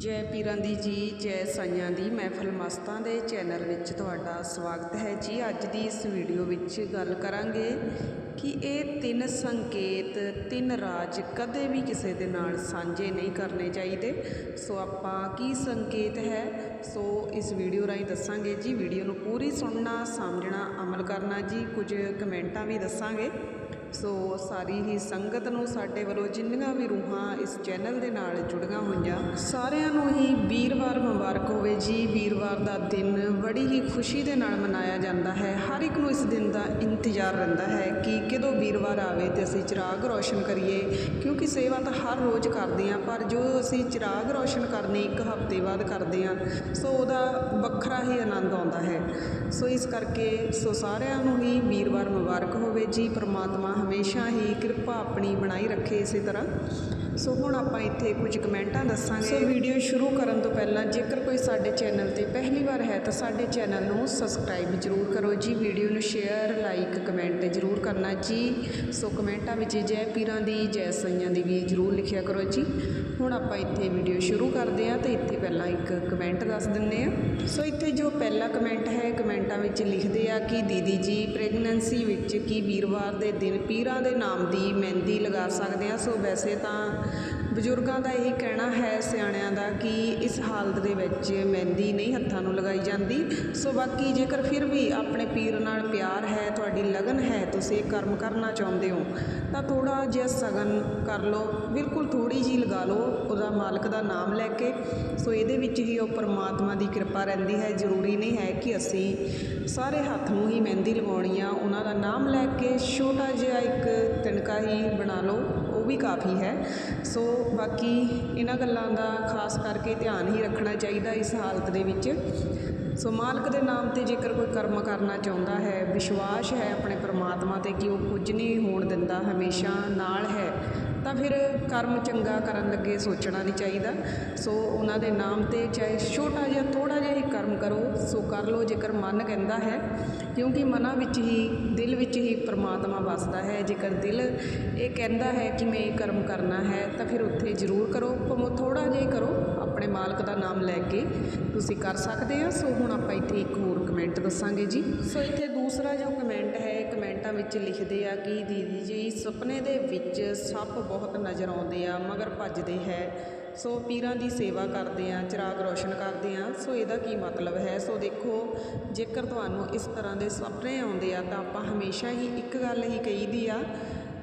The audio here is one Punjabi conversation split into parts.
ਜੈ ਪੀਰਾਂ ਦੀ ਜੀ, ਜੈ ਸਾਈਆਂ ਦੀ। ਮਹਿਫਲ ਮਸਤਾਂ ਦੇ ਚੈਨਲ ਵਿੱਚ ਤੁਹਾਡਾ ਸਵਾਗਤ ਹੈ ਜੀ। ਅੱਜ ਦੀ ਇਸ ਵੀਡੀਓ ਵਿੱਚ ਗੱਲ ਕਰਾਂਗੇ ਕਿ ਇਹ ਤਿੰਨ ਸੰਕੇਤ, ਤਿੰਨ ਰਾਜ ਕਦੇ ਵੀ ਕਿਸੇ ਦੇ ਨਾਲ ਸਾਂਝੇ ਨਹੀਂ ਕਰਨੇ ਚਾਹੀਦੇ। ਸੋ ਆਪਾਂ ਕੀ ਸੰਕੇਤ ਹੈ? ਸੋ ਇਸ ਵੀਡੀਓ ਰਾਹੀਂ ਦੱਸਾਂਗੇ ਜੀ। ਵੀਡੀਓ ਨੂੰ ਪੂਰੀ ਸੁਣਨਾ ਸਮਝਣਾ ਅਮਲ ਕਰਨਾ ਜੀ। ਕੁਝ ਕਮੈਂਟਾਂ ਵੀ ਦੱਸਾਂਗੇ। ਸੋ ਸਾਰੀ ਹੀ ਸੰਗਤ ਨੂੰ ਸਾਡੇ ਵੱਲੋਂ ਜਿੰਨੀਆਂ ਵੀ ਰੂਹਾਂ ਇਸ ਚੈਨਲ ਦੇ ਨਾਲ ਜੁੜੀਆਂ ਹੋਈਆਂ, ਸਾਰਿਆਂ ਨੂੰ ਹੀ ਵੀਰਵਾਰ ਮੁਬਾਰਕ ਹੋਵੇ ਜੀ। ਵੀਰਵਾਰ ਦਾ ਦਿਨ ਬੜੀ ਹੀ ਖੁਸ਼ੀ ਦੇ ਨਾਲ ਮਨਾਇਆ ਜਾਂਦਾ ਹੈ। ਹਰ ਇੱਕ ਨੂੰ ਇਸ ਦਿਨ ਦਾ ਇੰਤਜ਼ਾਰ ਰਹਿੰਦਾ ਹੈ ਕਿ ਕਦੋਂ ਵੀਰਵਾਰ ਆਵੇ ਤੇ ਅਸੀਂ ਚਿਰਾਗ ਰੋਸ਼ਨ ਕਰੀਏ, ਕਿਉਂਕਿ ਸੇਵਾ ਤਾਂ ਹਰ ਰੋਜ਼ ਕਰਦੇ ਹਾਂ, ਪਰ ਜੋ ਅਸੀਂ ਚਿਰਾਗ ਰੋਸ਼ਨ ਕਰਨੇ ਇੱਕ ਹਫ਼ਤੇ ਬਾਅਦ ਕਰਦੇ ਹਾਂ, ਸੋ ਉਹਦਾ ਵੱਖਰਾ ਹੀ ਆਨੰਦ ਆਉਂਦਾ ਹੈ। ਸੋ ਇਸ ਕਰਕੇ ਸੋ ਸਾਰਿਆਂ ਨੂੰ ਹੀ ਵੀਰਵਾਰ ਮੁਬਾਰਕ ਹੋਵੇ ਜੀ। ਪ੍ਰਮਾਤਮਾ ਹਮੇਸ਼ਾ ਹੀ ਕਿਰਪਾ ਆਪਣੀ ਬਣਾਈ ਰੱਖੇ ਇਸੇ ਤਰ੍ਹਾਂ। ਸੋ ਹੁਣ ਆਪਾਂ ਇੱਥੇ ਕੁਝ ਕਮੈਂਟਾਂ ਦੱਸਾਂਗੇ। ਸੋ ਵੀਡੀਓ ਸ਼ੁਰੂ ਕਰਨ ਤੋਂ ਪਹਿਲਾਂ ਜੇਕਰ ਕੋਈ ਸਾਡੇ ਚੈਨਲ ਤੇ ਪਹਿਲੀ ਵਾਰ ਹੈ ਤਾਂ ਸਾਡੇ ਚੈਨਲ ਨੂੰ ਸਬਸਕ੍ਰਾਈਬ ਜ਼ਰੂਰ ਕਰੋ ਜੀ। ਵੀਡੀਓ ਨੂੰ ਸ਼ੇਅਰ, ਲਾਈਕ, ਕਮੈਂਟ ਜ਼ਰੂਰ ਕਰਨਾ ਜੀ। ਸੋ ਕਮੈਂਟਾਂ ਵਿੱਚ ਜੈ ਪੀਰਾਂ ਦੀ, ਜੈ ਸਈਆਂ ਦੀ ਵੀ ਜ਼ਰੂਰ ਲਿਖਿਆ ਕਰੋ ਜੀ। ਹੁਣ ਆਪਾਂ ਇੱਥੇ ਵੀਡੀਓ ਸ਼ੁਰੂ ਕਰਦੇ ਹਾਂ ਤੇ ਇੱਥੇ ਪਹਿਲਾਂ ਇੱਕ ਕਮੈਂਟ ਦੱਸ ਦਿੰਦੇ ਆ ਸੋ ਇੱਥੇ ਜੋ ਪਹਿਲਾ ਕਮੈਂਟ ਹੈ, ਕਮੈਂਟਾਂ ਵਿੱਚ ਲਿਖਦੇ ਆ ਕਿ ਦੀਦੀ ਜੀ, ਪ੍ਰੈਗਨੈਂਸੀ ਵਿੱਚ ਕੀ ਵੀਰਵਾਰ ਦੇ ਦਿਨ ਪੀਰਾਂ ਦੇ ਨਾਮ ਦੀ ਮਹਿੰਦੀ ਲਗਾ ਸਕਦੇ ਹਾਂ। ਸੋ ਵੈਸੇ ਤਾਂ ਬਜ਼ੁਰਗਾਂ ਦਾ ਇਹੀ ਕਹਿਣਾ ਹੈ ਦਾ ਕਿ ਇਸ ਹਾਲਤ ਦੇ ਵਿੱਚ ਮਹਿੰਦੀ ਨਹੀਂ ਹੱਥਾਂ ਨੂੰ ਲਗਾਈ ਜਾਂਦੀ। ਸੋ ਬਾਕੀ ਜੇਕਰ ਫਿਰ ਵੀ ਆਪਣੇ ਪੀਰ ਨਾਲ ਪਿਆਰ ਹੈ, ਤੁਹਾਡੀ ਲਗਨ ਹੈ, ਤੁਸੀਂ ਇਹ ਕਰਮ ਕਰਨਾ ਚਾਹੁੰਦੇ ਹੋ, ਤਾਂ ਥੋੜਾ ਜਿਹਾ ਸਗਨ ਕਰ ਲਓ। ਬਿਲਕੁਲ ਥੋੜੀ ਜੀ ਲਗਾ ਲਓ, ਉਹਦਾ ਮਾਲਕ ਦਾ ਨਾਮ ਲੈ ਕੇ। ਸੋ ਇਹਦੇ ਵਿੱਚ ਹੀ ਉਹ ਪਰਮਾਤਮਾ ਦੀ ਕਿਰਪਾ ਰਹਿੰਦੀ ਹੈ। ਜ਼ਰੂਰੀ ਨਹੀਂ ਹੈ ਕਿ ਅਸੀਂ ਸਾਰੇ ਹੱਥ ਨੂੰ ਹੀ ਮਹਿੰਦੀ ਲਗਾਉਣੀ ਆ। ਉਹਨਾਂ ਦਾ ਨਾਮ ਲੈ ਕੇ ਛੋਟਾ ਜਿਹਾ ਇੱਕ ਤਿਣਕਾ ਹੀ ਬਣਾ ਲਓ। ਉਹ ਵੀ ਕਾਫੀ ਹੈ। ਸੋ ਬਾਕੀ ਇਹਨਾਂ ਗੱਲਾਂ ਦਾ ਖਾਸ ਕਰਕੇ ਧਿਆਨ ਹੀ ਰੱਖਣਾ ਚਾਹੀਦਾ ਇਸ ਹਾਲਤ ਦੇ ਵਿੱਚ। ਸੋ ਮਾਲਕ ਦੇ ਨਾਮ ਤੇ ਜੇਕਰ ਕੋਈ ਕਰਮ ਕਰਨਾ ਚਾਹੁੰਦਾ ਹੈ, ਵਿਸ਼ਵਾਸ ਹੈ ਆਪਣੇ ਪਰਮਾਤਮਾ ਤੇ ਕਿ ਉਹ ਕੁਝ ਨਹੀਂ ਹੋਣ ਦਿੰਦਾ, ਹਮੇਸ਼ਾ ਨਾਲ ਹੈ। ਤਾਂ ਫਿਰ ਕਰਮ ਚੰਗਾ ਕਰਨ ਲੱਗੇ ਸੋਚਣਾ ਨਹੀਂ ਚਾਹੀਦਾ। ਸੋ ਉਹਨਾਂ ਦੇ ਨਾਮ ਤੇ ਚਾਹੇ ਛੋਟਾ ਜਿਹਾ ਥੋੜਾ ਜਿਹਾ ਹੀ ਕਰਮ ਕਰੋ, ਸੋ ਕਰ ਲਓ ਜੇਕਰ ਮਨ ਕਹਿੰਦਾ ਹੈ। ਕਿਉਂਕਿ ਮਨਾਂ ਵਿੱਚ ਹੀ, ਦਿਲ ਵਿੱਚ ਹੀ ਪ੍ਰਮਾਤਮਾ ਵਸਦਾ ਹੈ। ਜੇਕਰ ਦਿਲ ਇਹ ਕਹਿੰਦਾ ਹੈ ਕਿ ਮੈਂ ਇਹ ਕਰਮ ਕਰਨਾ ਹੈ, ਤਾਂ ਫਿਰ ਉੱਥੇ ਜ਼ਰੂਰ ਕਰੋ। ਭਾਵੇਂ ਥੋੜਾ ਜਿਹਾ ਕਰੋ, ਆਪਣੇ ਮਾਲਕ ਦਾ ਨਾਮ ਲੈ ਕੇ ਤੁਸੀਂ ਕਰ ਸਕਦੇ ਆ। ਸੋ ਹੁਣ ਆਪਾਂ ਇੱਥੇ ਇੱਕ ਹੋਰ ਕਮੈਂਟ ਦੱਸਾਂਗੇ ਜੀ। ਸੋ ਇੱਥੇ ਦੂਸਰਾ ਜੋ ਕਮੈਂਟਾਂ ਵਿੱਚ ਲਿਖਦੇ ਆ ਕਿ ਦੀਦੀ ਜੀ, ਸੁਪਨੇ ਦੇ ਵਿੱਚ ਸੱਪ ਬਹੁਤ ਨਜ਼ਰ ਆਉਂਦੇ ਆ, ਮਗਰ ਭੱਜਦੇ ਹੈ। ਸੋ ਪੀਰਾਂ ਦੀ ਸੇਵਾ ਕਰਦੇ ਆ, ਚਿਰਾਗ ਰੋਸ਼ਨ ਕਰਦੇ ਆ। ਸੋ ਇਹਦਾ ਕੀ ਮਤਲਬ ਹੈ? ਸੋ ਦੇਖੋ, ਜੇਕਰ ਤੁਹਾਨੂੰ ਇਸ ਤਰ੍ਹਾਂ ਦੇ ਸੁਪਨੇ ਆਉਂਦੇ ਆ, ਤਾਂ ਆਪਾਂ ਹਮੇਸ਼ਾ ਹੀ ਇੱਕ ਗੱਲ ਹੀ ਕਹੀਦੀ ਆ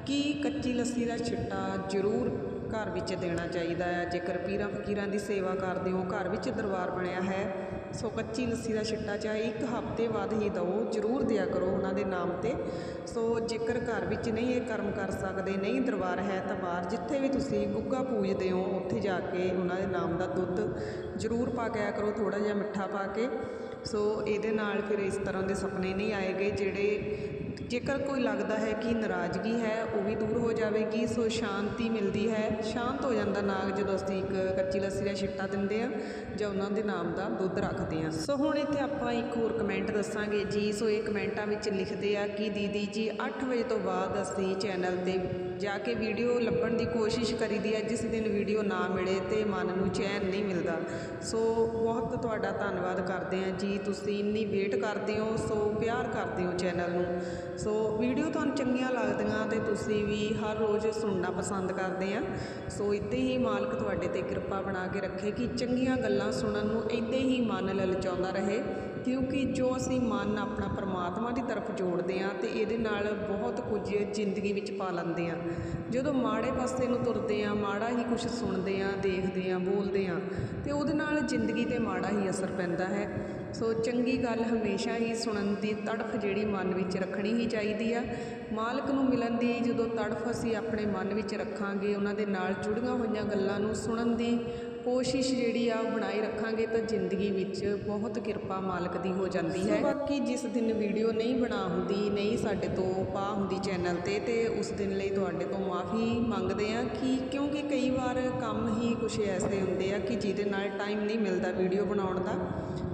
ਕਿ ਕੱਚੀ ਲੱਸੀ ਦਾ ਛਿੱਟਾ ਜ਼ਰੂਰ ਘਰ ਵਿੱਚ ਦੇਣਾ ਚਾਹੀਦਾ ਹੈ। ਜੇਕਰ ਪੀਰਾਂ ਫਕੀਰਾਂ ਦੀ ਸੇਵਾ ਕਰਦੇ ਹੋ, ਘਰ ਵਿੱਚ ਦਰਬਾਰ ਬਣਿਆ ਹੈ, ਸੋ ਕੱਚੀ ਲੱਸੀ ਦਾ ਛਿੱਟਾ ਚਾਹੇ ਇੱਕ ਹਫ਼ਤੇ ਬਾਅਦ ਹੀ ਦਿਓ, ਜ਼ਰੂਰ ਦਿਆ ਕਰੋ ਉਹਨਾਂ ਦੇ ਨਾਮ ਤੇ। ਸੋ ਜੇਕਰ ਘਰ ਵਿੱਚ ਨਹੀਂ ਇਹ ਕਰਮ ਕਰ ਸਕਦੇ, ਨਹੀਂ ਦਰਬਾਰ ਹੈ, ਤਾਂ ਬਾਹਰ ਜਿੱਥੇ ਵੀ ਤੁਸੀਂ ਗੁੱਗਾ ਪੂਜਦੇ ਹੋ, ਉੱਥੇ ਜਾ ਕੇ ਉਹਨਾਂ ਦੇ ਨਾਮ ਦਾ ਦੁੱਧ ਜ਼ਰੂਰ ਪਾ ਕੇ ਆਇਆ ਕਰੋ ਥੋੜਾ ਜਿਹਾ ਮਿੱਠਾ ਪਾ ਕੇ। ਸੋ ਇਹਦੇ ਨਾਲ ਫਿਰ ਇਸ ਤਰ੍ਹਾਂ ਦੇ ਸੁਪਨੇ ਨਹੀਂ ਆਏਗੇ, ਜਿਹੜੇ ਜੇਕਰ ਕੋਈ ਲੱਗਦਾ ਹੈ ਕਿ ਨਾਰਾਜ਼ਗੀ ਹੈ, ਉਹ ਵੀ ਦੂਰ ਹੋ ਜਾਵੇਗੀ, ਸੋ ਸ਼ਾਂਤੀ ਮਿਲਦੀ ਹੈ। ਸ਼ਾਂਤ ਹੋ ਜਾਂਦਾ ਨਾਗ ਜਦੋਂ ਅਸੀਂ ਇੱਕ ਕੱਚੀ ਲੱਸੀ ਦਾ ਛਿੱਟਾ ਦਿੰਦੇ ਆ ਜਾਂ ਉਹਨਾਂ ਦੇ ਨਾਮ ਦਾ ਦੁੱਧ ਰੱਖਦੇ ਆ ਸੋ ਹੁਣ ਇੱਥੇ ਆਪਾਂ ਇੱਕ ਹੋਰ ਕਮੈਂਟ ਦੱਸਾਂਗੇ। ਜੀ, ਸੋ ਇਹ ਕਮੈਂਟਾਂ ਵਿੱਚ ਲਿਖਦੇ ਆ ਕਿ ਦੀਦੀ ਜੀ 8 ਵਜੇ ਤੋਂ ਬਾਅਦ ਅਸੀਂ ਚੈਨਲ ਤੇ ਜਾ ਕੇ ਵੀਡੀਓ ਲੱਭਣ ਦੀ ਕੋਸ਼ਿਸ਼ ਕਰੀਦੀ ਹੈ ਜਿਸ ਦਿਨ ਵੀਡੀਓ ਨਾ ਮਿਲੇ ਤੇ ਮਨ ਨੂੰ ਚੈਨ ਨਹੀਂ ਮਿਲਦਾ। ਸੋ ਬਹੁਤ ਤੁਹਾਡਾ ਧੰਨਵਾਦ ਕਰਦੇ ਆ ਜੀ, ਤੁਸੀਂ ਇੰਨੀ ਵੇਟ ਕਰਦੇ ਹੋ, ਸੋ ਪਿਆਰ ਕਰਦੇ ਹੋ ਚੈਨਲ ਨੂੰ। ਸੋ ਵੀਡੀਓ ਤੁਹਾਨੂੰ ਚੰਗੀਆਂ ਲੱਗਦੀਆਂ ਤੇ ਤੁਸੀਂ ਵੀ ਹਰ ਰੋਜ਼ ਸੁਣਨਾ ਪਸੰਦ ਕਰਦੇ ਆ। ਸੋ ਇੱਦਾਂ ਹੀ ਮਾਲਕ ਤੁਹਾਡੇ ਤੇ ਕਿਰਪਾ ਬਣਾ ਕੇ ਰੱਖੇ ਕਿ ਚੰਗੀਆਂ ਗੱਲਾਂ ਸੁਣਨ ਨੂੰ ਇੱਦਾਂ ਹੀ ਮਨ ਲਲਚਾਉਂਦਾ ਰਹੇ। ਕਿਉਂਕਿ ਜੋ ਅਸੀਂ ਮਨ ਆਪਣਾ ਪਰਮਾਤਮਾ ਦੀ ਤਰਫ ਜੋੜਦੇ ਹਾਂ ਤੇ ਇਹਦੇ ਨਾਲ ਬਹੁਤ ਕੁਝ ਜ਼ਿੰਦਗੀ ਵਿੱਚ ਪਾ ਲੈਂਦੇ ਹਾਂ। ਜਦੋਂ ਮਾੜੇ ਪਾਸੇ ਨੂੰ ਤੁਰਦੇ ਹਾਂ, ਮਾੜਾ ਹੀ ਕੁਝ ਸੁਣਦੇ ਹਾਂ, ਦੇਖਦੇ ਹਾਂ, ਬੋਲਦੇ ਹਾਂ, ਤੇ ਉਹਦੇ ਨਾਲ ਜ਼ਿੰਦਗੀ ਤੇ ਮਾੜਾ ਹੀ ਅਸਰ ਪੈਂਦਾ ਹੈ। ਸੋ ਚੰਗੀ ਗੱਲ ਹਮੇਸ਼ਾ ਹੀ ਸੁਣਨ ਦੀ ਤੜਫ ਜਿਹੜੀ ਮਨ ਵਿੱਚ ਰੱਖਣੀ ਹੀ ਚਾਹੀਦੀ ਆ। ਮਾਲਕ ਨੂੰ ਮਿਲਣ ਦੀ ਜਦੋਂ ਤੜਫ ਅਸੀਂ ਆਪਣੇ ਮਨ ਵਿੱਚ ਰੱਖਾਂਗੇ, ਉਹਨਾਂ ਦੇ ਨਾਲ ਜੁੜੀਆਂ ਹੋਈਆਂ ਗੱਲਾਂ ਨੂੰ ਸੁਣਨ ਦੀ ਕੋਸ਼ਿਸ਼ ਜਿਹੜੀ ਆ ਉਹ ਬਣਾਈ ਰੱਖਾਂਗੇ ਤਾਂ ਜ਼ਿੰਦਗੀ ਵਿੱਚ ਬਹੁਤ ਕਿਰਪਾ ਮਾਲਕ ਦੀ ਹੋ ਜਾਂਦੀ ਹੈ। ਬਾਕੀ ਜਿਸ ਦਿਨ ਵੀਡੀਓ ਨਹੀਂ ਬਣਾ ਹੁੰਦੀ, ਨਹੀਂ ਸਾਡੇ ਤੋਂ ਪਾ ਹੁੰਦੀ ਚੈਨਲ ਤੇ ਤੇ ਉਸ ਦਿਨ ਲਈ ਤੁਹਾਡੇ ਤੋਂ ਮਾਫੀ ਮੰਗਦੇ ਆ ਕਿ ਕਿਉਂਕਿ ਕਈ ਵਾਰ ਕੰਮ ਹੀ ਕੁਝ ਐਸੇ ਹੁੰਦੇ ਆ ਕਿ ਜਿਹਦੇ ਨਾਲ ਟਾਈਮ ਨਹੀਂ ਮਿਲਦਾ ਵੀਡੀਓ ਬਣਾਉਣ ਦਾ।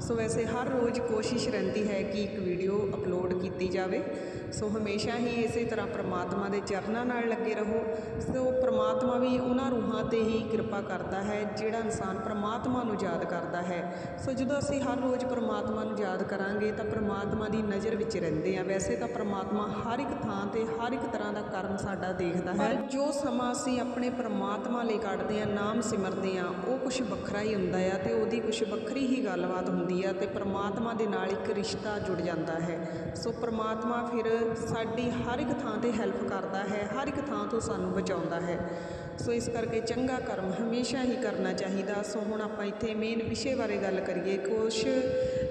ਸੋ ਵੈਸੇ ਹਰ ਰੋਜ਼ ਕੋਸ਼ਿਸ਼ ਰਹਿੰਦੀ ਹੈ ਕਿ ਇੱਕ ਵੀਡੀਓ ਅਪਲੋਡ ਕੀਤੀ ਜਾਵੇ। ਸੋ ਹਮੇਸ਼ਾ ਹੀ ਇਸੇ ਤਰ੍ਹਾਂ ਪ੍ਰਮਾਤਮਾ ਦੇ ਚਰਨਾਂ ਨਾਲ ਲੱਗੇ ਰਹੋ। ਸੋ ਪ੍ਰਮਾਤਮਾ ਵੀ ਉਹਨਾਂ ਰੂਹਾਂ ਤੇ ਹੀ ਕਿਰਪਾ ਕਰਦਾ ਹੈ, ਜਿਹੜਾ ਇਨਸਾਨ ਪਰਮਾਤਮਾ ਨੂੰ ਯਾਦ ਕਰਦਾ ਹੈ। ਸੋ ਜਦੋਂ ਅਸੀਂ ਹਰ ਰੋਜ਼ ਪਰਮਾਤਮਾ ਨੂੰ ਯਾਦ ਕਰਾਂਗੇ ਤਾਂ ਪਰਮਾਤਮਾ ਦੀ ਨਜ਼ਰ ਵਿੱਚ ਰਹਿੰਦੇ ਆ ਵੈਸੇ ਤਾਂ ਪਰਮਾਤਮਾ ਹਰ ਇੱਕ ਥਾਂ ਤੇ ਹਰ ਇੱਕ ਤਰ੍ਹਾਂ ਦਾ ਕਰਮ ਸਾਡਾ ਦੇਖਦਾ ਹੈ। ਜੋ ਸਮਾਂ ਅਸੀਂ ਆਪਣੇ ਪਰਮਾਤਮਾ ਲਈ ਕੱਢਦੇ ਆ ਨਾਮ ਸਿਮਰਦੇ ਆ ਉਹ ਕੁਝ ਵੱਖਰਾ ਹੀ ਹੁੰਦਾ ਆ ਤੇ ਉਹਦੀ ਕੁਝ ਵੱਖਰੀ ਹੀ ਗੱਲਬਾਤ ਹੁੰਦੀ ਆ ਤੇ ਪਰਮਾਤਮਾ ਦੇ ਨਾਲ ਇੱਕ ਰਿਸ਼ਤਾ ਜੁੜ ਜਾਂਦਾ ਹੈ। ਸੋ ਪਰਮਾਤਮਾ ਫਿਰ ਸਾਡੀ ਹਰ ਇੱਕ ਥਾਂ ਤੇ ਹੈਲਪ ਕਰਦਾ ਹੈ, ਹਰ ਇੱਕ ਥਾਂ ਤੋਂ ਸਾਨੂੰ ਬਚਾਉਂਦਾ ਹੈ। ਸੋ ਇਸ ਕਰਕੇ ਚੰਗਾ ਕਰਮ ਹਮੇਸ਼ਾ ਹੀ ਕਰਨਾ ਚਾਹੀਦਾ ਚਾਹੀਦਾ। ਸੋ ਹੁਣ ਆਪਾਂ ਇੱਥੇ ਮੇਨ ਵਿਸ਼ੇ ਬਾਰੇ ਗੱਲ ਕਰੀਏ। ਕੁਛ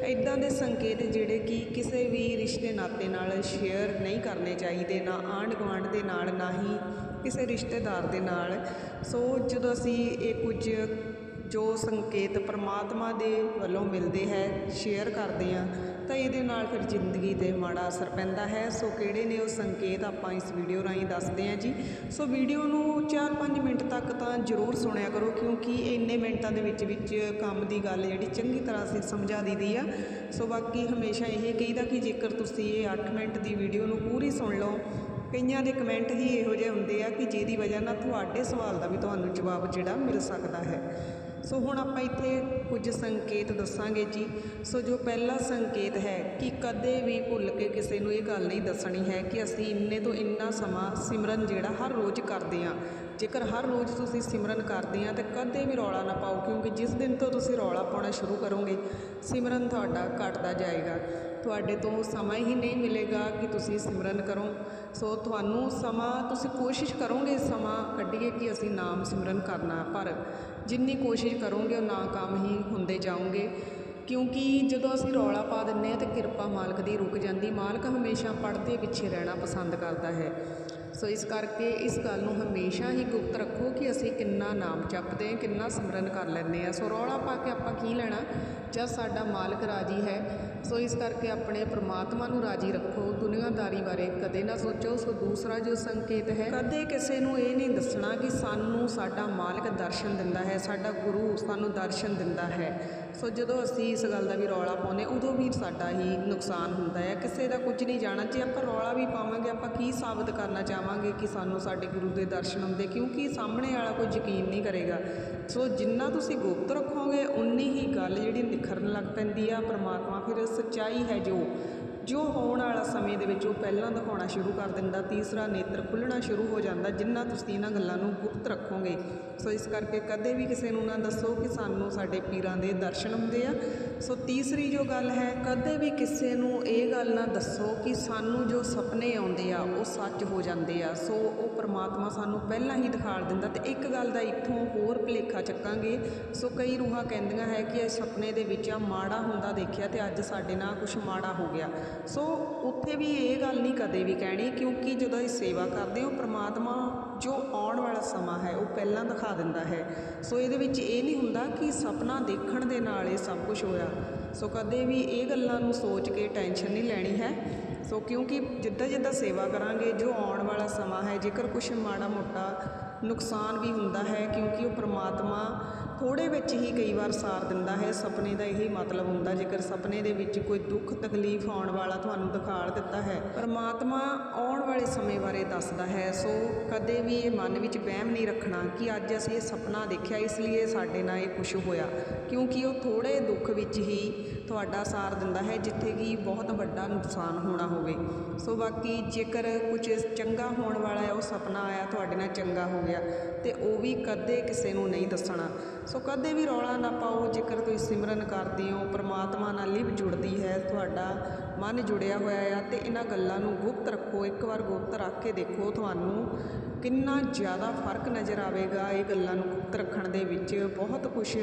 ਇਦਾਂ ਦੇ ਸੰਕੇਤ ਜਿਹੜੇ ਕਿ ਕਿਸੇ ਵੀ ਰਿਸ਼ਤੇ ਨਾਤੇ ਨਾਲ ਸ਼ੇਅਰ ਨਹੀਂ ਕਰਨੇ ਚਾਹੀਦੇ, ਨਾ ਆਂਢ ਗੁਆਂਢ ਦੇ ਨਾਲ, ਨਾ ਹੀ ਕਿਸੇ ਰਿਸ਼ਤੇਦਾਰ ਦੇ ਨਾਲ। ਸੋ ਜਦੋਂ ਅਸੀਂ ਇਹ ਕੁਝ ਜੋ ਸੰਕੇਤ ਪਰਮਾਤਮਾ ਦੇ ਵੱਲੋਂ ਮਿਲਦੇ ਹੈ ਸ਼ੇਅਰ ਕਰਦੇ ਆ ਤਾਂ ਇਹਦੇ ਨਾਲ ਫਿਰ ਜ਼ਿੰਦਗੀ ਤੇ ਮਾੜਾ ਅਸਰ ਪੈਂਦਾ ਹੈ। ਸੋ ਕਿਹੜੇ ਨੇ ਉਹ ਸੰਕੇਤ ਆਪਾਂ ਇਸ ਵੀਡੀਓ ਰਾਹੀਂ ਦੱਸਦੇ ਹਾਂ ਜੀ। ਸੋ ਵੀਡੀਓ ਨੂੰ 4-5 ਮਿੰਟ ਤੱਕ ਤਾਂ ਜ਼ਰੂਰ ਸੁਣਿਆ ਕਰੋ, ਕਿਉਂਕਿ ਇੰਨੇ ਮਿੰਟਾਂ ਦੇ ਵਿੱਚ ਵਿੱਚ ਕੰਮ ਦੀ ਗੱਲ ਜਿਹੜੀ ਚੰਗੀ ਤਰ੍ਹਾਂ ਅਸੀਂ ਸਮਝਾ ਦਈਦੀ ਆ। ਸੋ ਬਾਕੀ ਹਮੇਸ਼ਾ ਇਹ ਕਹੀਦਾ ਕਿ ਜੇਕਰ ਤੁਸੀਂ ਇਹ 8 ਮਿੰਟ ਦੀ ਵੀਡੀਓ ਨੂੰ ਪੂਰੀ ਸੁਣ ਲਓ, ਕਈਆਂ ਦੇ ਕਮੈਂਟ ਹੀ ਇਹੋ ਜਿਹੇ ਹੁੰਦੇ ਆ ਕਿ ਜਿਹਦੀ ਵਜ੍ਹਾ ਨਾਲ ਤੁਹਾਡੇ ਸਵਾਲ ਦਾ ਵੀ ਤੁਹਾਨੂੰ ਜਵਾਬ ਜਿਹੜਾ ਮਿਲ ਸਕਦਾ ਹੈ। ਸੋ ਹੁਣ ਆਪਾਂ ਇੱਥੇ ਕੁਝ ਸੰਕੇਤ ਦੱਸਾਂਗੇ ਜੀ। ਸੋ ਜੋ ਪਹਿਲਾ ਸੰਕੇਤ ਹੈ ਕਿ ਕਦੇ ਵੀ ਭੁੱਲ ਕੇ ਕਿਸੇ ਨੂੰ ਇਹ ਗੱਲ ਨਹੀਂ ਦੱਸਣੀ ਹੈ ਕਿ ਅਸੀਂ ਇੰਨੇ ਤੋਂ ਇੰਨਾ ਸਮਾਂ ਸਿਮਰਨ ਜਿਹੜਾ ਹਰ ਰੋਜ਼ ਕਰਦੇ ਹਾਂ। ਜੇਕਰ ਹਰ ਰੋਜ਼ ਤੁਸੀਂ ਸਿਮਰਨ ਕਰਦੇ ਆ ਤਾਂ ਕਦੇ ਵੀ ਰੌਲਾ ਨਾ ਪਾਓ, ਕਿਉਂਕਿ ਜਿਸ ਦਿਨ ਤੋਂ ਤੁਸੀਂ ਰੌਲਾ ਪਾਉਣਾ ਸ਼ੁਰੂ ਕਰੋਗੇ, ਸਿਮਰਨ ਤੁਹਾਡਾ ਘਟਦਾ ਜਾਏਗਾ। ਤੁਹਾਡੇ ਤੋਂ ਸਮਾਂ ਹੀ ਨਹੀਂ ਮਿਲੇਗਾ ਕਿ ਤੁਸੀਂ ਸਿਮਰਨ ਕਰੋ। ਸੋ ਤੁਹਾਨੂੰ ਸਮਾਂ, ਤੁਸੀਂ ਕੋਸ਼ਿਸ਼ ਕਰੋਗੇ ਸਮਾਂ ਕੱਢੀਏ ਕਿ ਅਸੀਂ ਨਾਮ ਸਿਮਰਨ ਕਰਨਾ। ਪਰ ਜਿੰਨੀ ਕੋਸ਼ਿਸ਼ ਕਰੋਗੇ, ਉਹ ਨਾਕਾਮ ਹੀ ਹੁੰਦੇ ਜਾਓਗੇ। ਕਿਉਂਕਿ ਜਦੋਂ ਅਸੀਂ ਰੌਲਾ ਪਾ ਦਿੰਨੇ ਆ ਤੇ ਕਿਰਪਾ ਮਾਲਕ ਦੀ ਰੁਕ ਜਾਂਦੀ, ਮਾਲਕ ਹਮੇਸ਼ਾ ਪੜਦੇ ਪਿੱਛੇ ਰਹਿਣਾ ਪਸੰਦ ਕਰਦਾ ਹੈ। ਸੋ ਇਸ ਕਰਕੇ ਇਸ ਗੱਲ ਨੂੰ ਹਮੇਸ਼ਾ ਹੀ ਗੁਪਤ ਰੱਖੋ ਕਿ ਅਸੀਂ ਕਿੰਨਾ ਨਾਮ ਜਪਦੇ ਹਾਂ, ਕਿੰਨਾ ਸਿਮਰਨ ਕਰ ਲੈਂਦੇ ਆ ਸੋ ਰੌਲਾ ਪਾ ਕੇ ਆਪਾਂ ਕੀ ਲੈਣਾ? ਜਦ ਸਾਡਾ ਮਾਲਕ ਰਾਜੀ ਹੈ ਸੋ ਇਸ ਕਰਕੇ ਆਪਣੇ ਪ੍ਰਮਾਤਮਾ ਨੂੰ ਰਾਜੀ ਰੱਖੋ, ਦੁਨੀਆਦਾਰੀ ਬਾਰੇ ਕਦੇ ਨਾ ਸੋਚੋ। ਸੋ ਦੂਸਰਾ ਜੋ ਸੰਕੇਤ ਹੈ, ਕਦੇ ਕਿਸੇ ਨੂੰ ਇਹ ਨਹੀਂ ਦੱਸਣਾ ਕਿ ਸਾਨੂੰ ਸਾਡਾ ਮਾਲਕ ਦਰਸ਼ਨ ਦਿੰਦਾ ਹੈ, ਸਾਡਾ ਗੁਰੂ ਸਾਨੂੰ ਦਰਸ਼ਨ ਦਿੰਦਾ ਹੈ। ਸੋ ਜਦੋਂ ਅਸੀਂ ਇਸ ਗੱਲ ਦਾ ਵੀ ਰੌਲਾ ਪਾਉਂਦੇ ਉਦੋਂ ਵੀ ਸਾਡਾ ਹੀ ਨੁਕਸਾਨ ਹੁੰਦਾ ਹੈ। ਕਿਸੇ ਦਾ ਕੁਝ ਨਹੀਂ ਜਾਣਾ, ਜੇ ਆਪਾਂ ਰੌਲਾ ਵੀ ਪਾਵਾਂਗੇ, ਆਪਾਂ ਕੀ ਸਾਬਤ ਕਰਨਾ ਚਾਹਾਂਗੇ ਕਿ ਸਾਨੂੰ ਸਾਡੇ ਗੁਰੂ ਦੇ ਦਰਸ਼ਨ ਹੁੰਦੇ ਕਿਉਂਕਿ ਸਾਹਮਣੇ ਵਾਲਾ ਕੋਈ ਯਕੀਨ ਨਹੀਂ ਕਰੇਗਾ। ਸੋ ਜਿੰਨਾ ਤੁਸੀਂ ਗੁਪਤ ਰੱਖੋ ਗੱਲ ਜਿਹੜੀ ਨਿਖਰਨ ਲੱਗ ਪੈਂਦੀ ਆ ਪਰਮਾਤਮਾ ਫਿਰ ਸੱਚਾਈ ਹੈ ਜੋ। ਜੋ ਹੋਣ ਵਾਲਾ ਸਮੇਂ ਦੇ ਵਿੱਚ ਉਹ ਪਹਿਲਾਂ ਦਿਖਾਉਣਾ ਸ਼ੁਰੂ ਕਰ ਦਿੰਦਾ, ਤੀਸਰਾ ਨੇਤਰ ਖੁੱਲਣਾ ਸ਼ੁਰੂ ਹੋ ਜਾਂਦਾ, ਜਿੰਨਾ ਤੁਸੀਂ ਇਹਨਾਂ ਗੱਲਾਂ ਨੂੰ ਗੁਪਤ ਰੱਖੋਗੇ। ਸੋ ਇਸ ਕਰਕੇ ਕਦੇ ਵੀ ਕਿਸੇ ਨੂੰ ਨਾ ਦੱਸੋ ਕਿ ਸਾਨੂੰ ਸਾਡੇ ਪੀਰਾਂ ਦੇ ਦਰਸ਼ਨ ਹੁੰਦੇ ਆ। ਸੋ ਤੀਸਰੀ ਜੋ ਗੱਲ ਹੈ, ਕਦੇ ਵੀ ਕਿਸੇ ਨੂੰ ਇਹ ਗੱਲ ਨਾ ਦੱਸੋ ਕਿ ਸਾਨੂੰ ਜੋ ਸੁਪਨੇ ਆਉਂਦੇ ਆ, ਉਹ ਸੱਚ ਹੋ ਜਾਂਦੇ ਆ। ਸੋ ਉਹ ਪ੍ਰਮਾਤਮਾ ਸਾਨੂੰ ਪਹਿਲਾਂ ਹੀ ਦਿਖਾ ਦਿੰਦਾ ਤੇ ਇੱਕ ਗੱਲ ਦਾ ਇੱਥੋਂ ਹੋਰ ਭੁਲੇਖਾ ਚੱਕਾਂਗੇ। ਸੋ ਕਈ ਰੂਹਾਂ ਕਹਿੰਦੀਆਂ ਹੈ ਕਿ ਇਹ ਸੁਪਨੇ ਦੇ ਵਿੱਚ ਆ ਮਾੜਾ ਹੁੰਦਾ ਦੇਖਿਆ ਤੇ ਅੱਜ ਸਾਡੇ ਨਾਲ ਕੁਝ ਮਾੜਾ ਹੋ ਗਿਆ। ਸੋ ਉੱਥੇ ਵੀ ਇਹ ਗੱਲ ਨਹੀਂ ਕਦੇ ਵੀ ਕਹਿਣੀ, ਕਿਉਂਕਿ ਜਦੋਂ ਅਸੀਂ ਸੇਵਾ ਕਰਦੇ ਹੋ, ਪਰਮਾਤਮਾ ਜੋ ਆਉਣ ਵਾਲਾ ਸਮਾਂ ਹੈ, ਉਹ ਪਹਿਲਾਂ ਦਿਖਾ ਦਿੰਦਾ ਹੈ। ਸੋ ਇਹਦੇ ਵਿੱਚ ਇਹ ਨਹੀਂ ਹੁੰਦਾ ਕਿ ਸੁਪਨਾ ਦੇਖਣ ਦੇ ਨਾਲ ਇਹ ਸਭ ਕੁਝ ਹੋਇਆ। ਸੋ ਕਦੇ ਵੀ ਇਹ ਗੱਲਾਂ ਨੂੰ ਸੋਚ ਕੇ ਟੈਨਸ਼ਨ ਨਹੀਂ ਲੈਣੀ ਹੈ। ਸੋ ਕਿਉਂਕਿ ਜਿੱਦਾਂ ਜਿੱਦਾਂ ਸੇਵਾ ਕਰਾਂਗੇ, ਜੋ ਆਉਣ ਵਾਲਾ ਸਮਾਂ ਹੈ, ਜੇਕਰ ਕੁਝ ਮਾੜਾ ਮੋਟਾ ਨੁਕਸਾਨ ਵੀ ਹੁੰਦਾ ਹੈ, ਕਿਉਂਕਿ ਉਹ ਪਰਮਾਤਮਾ ਥੋੜੇ ਵਿੱਚ ਹੀ ਕਈ ਵਾਰ ਸਾਰ ਦਿੰਦਾ ਹੈ। ਸੁਪਨੇ ਦਾ ਇਹੀ ਮਤਲਬ ਹੁੰਦਾ, ਜੇਕਰ ਸੁਪਨੇ ਦੇ ਵਿੱਚ ਕੋਈ ਦੁੱਖ, ਤਕਲੀਫ ਆਉਣ ਵਾਲਾ ਤੁਹਾਨੂੰ ਦਿਖਾੜ ਦਿੱਤਾ ਹੈ, ਪਰਮਾਤਮਾ ਆਉਣ ਵਾਲੇ ਸਮੇਂ ਬਾਰੇ ਦੱਸਦਾ ਹੈ। ਸੋ ਕਦੇ ਵੀ ਇਹ ਮਨ ਵਿੱਚ ਵਹਿਮ ਨਹੀਂ ਰੱਖਣਾ ਕਿ ਅੱਜ ਅਸੀਂ ਇਹ ਸੁਪਨਾ ਦੇਖਿਆ, ਇਸ ਲਈ ਸਾਡੇ ਨਾਲ ਇਹ ਕੁਝ ਹੋਇਆ। ਕਿਉਂਕਿ ਉਹ ਥੋੜੇ ਦੁੱਖ ਵਿੱਚ ਹੀ ਤੁਹਾਡਾ ਸਾਰ ਦਿੰਦਾ ਹੈ, ਜਿੱਥੇ ਕਿ ਬਹੁਤ ਵੱਡਾ ਨੁਕਸਾਨ ਹੋਣਾ ਹੋਵੇ। ਸੋ ਬਾਕੀ ਜੇਕਰ ਕੁਝ ਚੰਗਾ ਹੋਣ ਵਾਲਾ ਹੈ, ਉਹ ਸੁਪਨਾ ਆਇਆ, ਤੁਹਾਡੇ ਨਾਲ ਚੰਗਾ ਹੋ ਗਿਆ, ਤੇ ਉਹ ਵੀ ਕਦੇ ਕਿਸੇ ਨੂੰ ਨਹੀਂ ਦੱਸਣਾ। ਸੋ ਕਦੇ ਵੀ ਰੌਲਾ ਨਾ ਪਾਓ, ਜੇਕਰ ਤੁਸੀਂ ਸਿਮਰਨ ਕਰਦੇ ਹੋ, ਪ੍ਰਮਾਤਮਾ ਨਾਲ ਲਿਵ ਜੁੜਦੀ ਹੈ, ਤੁਹਾਡਾ ਮਨ ਜੁੜਿਆ ਹੋਇਆ ਆ ਤੇ ਇਹਨਾਂ ਗੱਲਾਂ ਨੂੰ ਗੁਪਤ ਰੱਖੋ, ਇੱਕ ਵਾਰ ਗੁਪਤ ਰੱਖ ਕੇ ਦੇਖੋ, ਤੁਹਾਨੂੰ ਕਿੰਨਾ ਜ਼ਿਆਦਾ ਫ਼ਰਕ ਨਜ਼ਰ ਆਵੇਗਾ। ਇਹ ਗੱਲਾਂ ਨੂੰ ਗੁਪਤ ਰੱਖਣ ਦੇ ਵਿੱਚ ਬਹੁਤ ਕੁਝ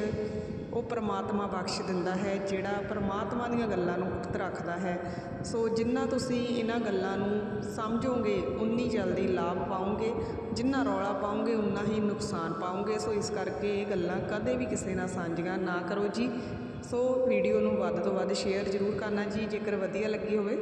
ਉਹ ਪਰਮਾਤਮਾ ਬਖਸ਼ ਦਿੰਦਾ ਹੈ, ਜਿਹੜਾ ਪਰਮਾਤਮਾ ਦੀਆਂ ਗੱਲਾਂ ਨੂੰ ਉਕਤ ਰੱਖਦਾ ਹੈ। ਸੋ ਜਿੰਨਾ ਤੁਸੀਂ ਇਹਨਾਂ ਗੱਲਾਂ ਨੂੰ ਸਮਝੋਗੇ, ਉਨੀ ਜਲਦੀ ਲਾਭ ਪਾਓਗੇ, ਜਿੰਨਾ ਰੌਲਾ ਪਾਓਗੇ, ਉਨਾ ਹੀ ਨੁਕਸਾਨ ਪਾਓਗੇ। ਸੋ ਇਸ ਕਰਕੇ ਇਹ ਗੱਲਾਂ ਕਦੇ ਵੀ ਕਿਸੇ ਨਾਲ ਸਾਂਝੀਆਂ ਨਾ ਕਰੋ ਜੀ। ਸੋ ਵੀਡੀਓ ਨੂੰ ਵੱਧ ਤੋਂ ਵੱਧ ਸ਼ੇਅਰ ਜ਼ਰੂਰ ਕਰਨਾ ਜੀ, ਜੇਕਰ ਵਧੀਆ ਲੱਗੀ ਹੋਵੇ।